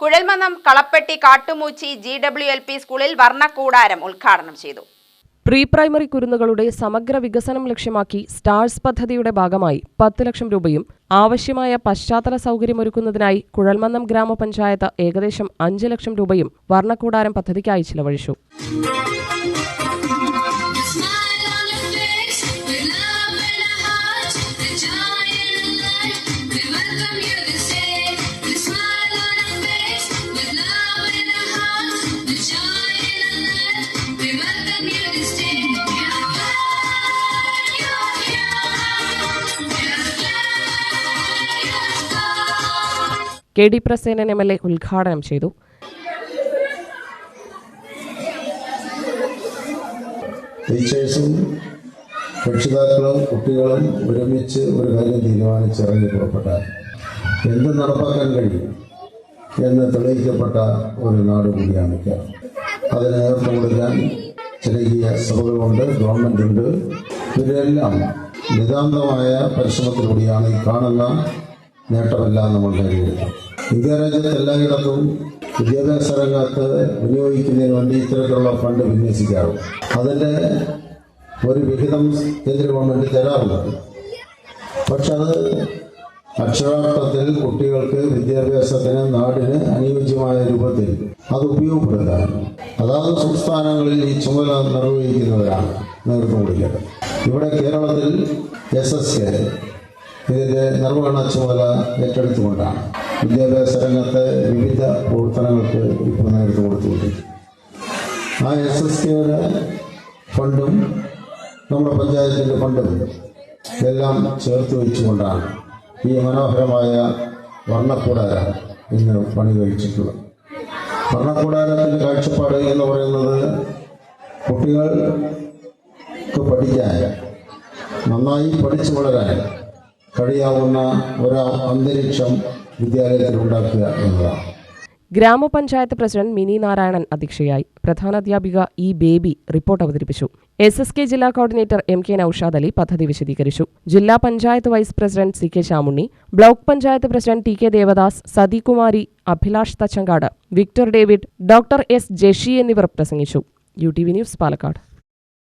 Kuzhalmannam Kalappetti Kattumoochi G W L P സ്കൂളിൽ വർണക്കൂടാരം ഉദ്ഘാടനം ചെയ്തു. പ്രീ പ്രൈമറി കുരുന്നുകളുടെ സമഗ്ര വികസനം ലക്ഷ്യമാക്കി സ്റ്റാർസ് പദ്ധതിയുടെ ഭാഗമായി പത്ത് ലക്ഷം രൂപയും ആവശ്യമായ പശ്ചാത്തല സൗകര്യമൊരുക്കുന്നതിനായി കുഴൽമന്നം ഗ്രാമപഞ്ചായത്ത് ഏകദേശം അഞ്ച് ലക്ഷം രൂപയും വർണക്കൂടാരം പദ്ധതിക്കായി ചിലവഴിച്ചു. K D Prasenan M L A ഉദ്ഘാടനം ചെയ്തു. രക്ഷിതാക്കളും കുട്ടികളും ഒരുമിച്ച് ഒരു കാര്യം തീരുമാനിച്ച് ഇറങ്ങി പുറപ്പെട്ടാൽ എന്ത് നടപ്പാക്കാൻ കഴിയും എന്ന് തെളിയിക്കപ്പെട്ട ഒരു നാട് കൂടിയാണ് അതിന് നേതൃത്വം കൊടുക്കാൻ ജനകീയ സഭകളുണ്ട് ഗവൺമെന്റ് ഉണ്ട് ഇവരെല്ലാം നിതാന്തമായ പരിശ്രമത്തിലൂടെയാണ് ഈ കാണുന്ന നേട്ടമെല്ലാം നമ്മൾ നേടിയെടുത്തത് ഇന്ത്യ രാജ്യത്ത് എല്ലായിടത്തും വിദ്യാഭ്യാസ രംഗത്ത് വിനിയോഗിക്കുന്നതിന് വേണ്ടി ഇത്തരത്തിലുള്ള ഫണ്ട് വിന്യസിക്കാറുണ്ട്. അതിന്റെ ഒരു വിഹിതം കേന്ദ്ര ഗവൺമെന്റ് തരാറുണ്ട്. പക്ഷെ അത് അക്ഷരാർത്ഥത്തിൽ കുട്ടികൾക്ക് വിദ്യാഭ്യാസത്തിന് നാടിന് അനുയോജ്യമായ രൂപത്തിൽ അത് ഉപയോഗപ്പെടുത്താൻ അതാത് സംസ്ഥാനങ്ങളിൽ ഈ ചുമതല നിർവഹിക്കുന്നവരാണ് നേതൃത്വം കൊടുക്കേണ്ടത്. ഇവിടെ കേരളത്തിൽ എസ് എസ് കെ ഇതിന്റെ നിർവഹണ ചുമതല ഏറ്റെടുത്തുകൊണ്ടാണ്. വിദ്യാഭ്യാസ രംഗത്തെ വിവിധ പ്രവർത്തനങ്ങൾക്ക് ഇപ്പോൾ നേരിട്ട് കൊടുത്തുകൊണ്ടിരിക്കുന്നത് ആ എസ് എസ് കെയുടെ ഫണ്ടും നമ്മുടെ പഞ്ചായത്തിന്റെ ഫണ്ടും എല്ലാം ചേർത്ത് വെച്ചുകൊണ്ടാണ് ഈ മനോഹരമായ വർണക്കൂടാരം ഇന്ന് പണി കഴിച്ചിട്ടുള്ളത് വർണക്കൂടാരത്തിന്റെ കാഴ്ചപ്പാട് എന്ന് പറയുന്നത് കുട്ടികൾക്ക് പഠിക്കാൻ നന്നായി പഠിച്ചു വളരാൻ കഴിയാവുന്ന ഒരു അന്തരീക്ഷം വിദ്യാലയത്തിൽ ഉണ്ടാക്കുക എന്നതാണ്. ഗ്രാമപഞ്ചായത്ത് പ്രസിഡന്റ് മിനി നാരായണൻ അധ്യക്ഷയായി പ്രധാനാധ്യാപിക ഇ ബേബി റിപ്പോർട്ട് അവതരിപ്പിച്ചു. എസ് എസ് കെ ജില്ലാ coordinator M K Noushad Ali പദ്ധതി വിശദീകരിച്ചു. ജില്ലാ panchayat vice president C K Shamunni block panchayat president T K Devadas Sathikumari Abhilash Thachankad Victor David doctor S Jashi എന്നിവർ പ്രസംഗിച്ചു. U T V news Palakkad.